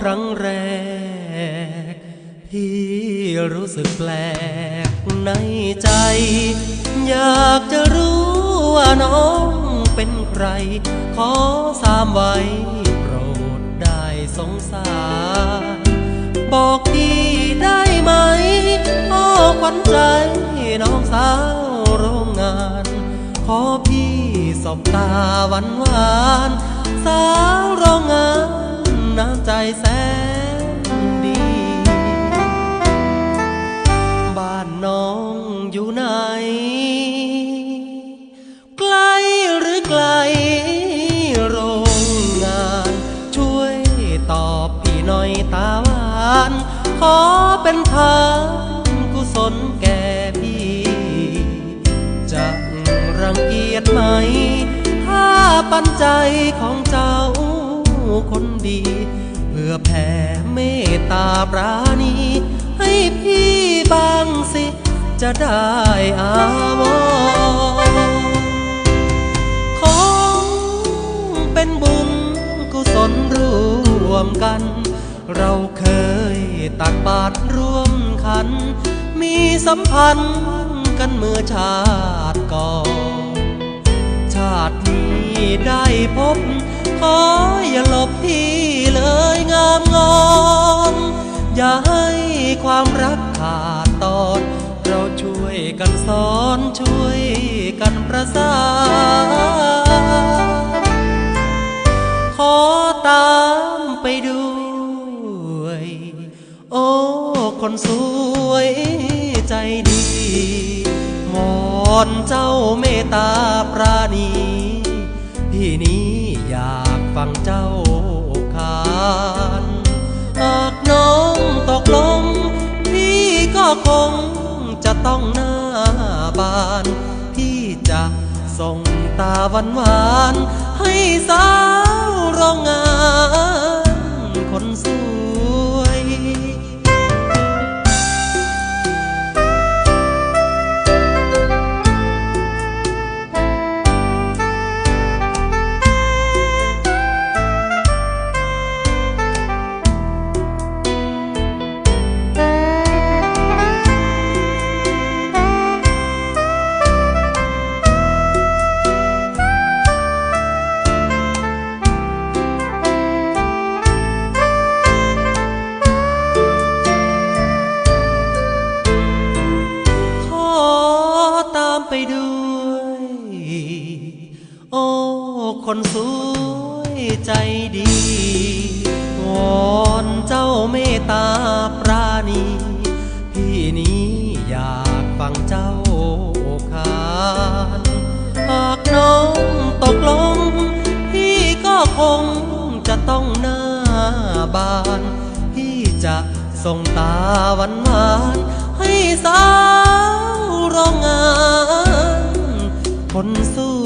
ครั้งแรกที่รู้สึกแปลกในใจ อยากจะรู้ว่าน้องเป็นใคร ขอสามไว้โปรดได้สงสาร บอกพี่ได้ไหมโอ้ขวัญใจน้องสาวโรงงาน ขอพี่สบตาหวานหวาน สาวโรงงาน น้ำใจแสนดี บ้านน้องอยู่ไหน ไกลหรือไกล โรงงาน ช่วยตอบพี่หน่อยตาหวาน ขอเป็นทานกุศลแก่พี่ จะรังเกียจไหม ถ้าปันใจของเจ้า คนดี เพื่อแผ่เมตตาปราณี ให้พี่บางสิ จะได้อาวรของเป็นบุญกุศลร่วมกัน เราเคยตักบาตรร่วมขัน มีสัมพันธ์กันเมื่อชาติก่อน ชาตินี้ได้พบ ขออย่าหลบพี่เลยงามงอนอย่าให้ความรักขาดตอน เราช่วยกันสอนช่วยกันประสานขอตามไปด้วย โอ้คนสวยใจดีมอนเจ้าเมตตาปราณีพี่นี้ ฟังเจ้าคานหากน้องตกลงพี่ก็คงจะต้องหน้าบาน พี่จะส่งตาหวานหวานให้สาวโรงงานคนสวย คนสวยใจดี วอนเจ้าเมตตาปราณี พี่นี้อยากฟังเจ้าขานหากน้องตกลง พี่ก็คงจะต้องหน้าบาน พี่จะส่งตาหวานหวานให้สาวโรงงาน คนสวย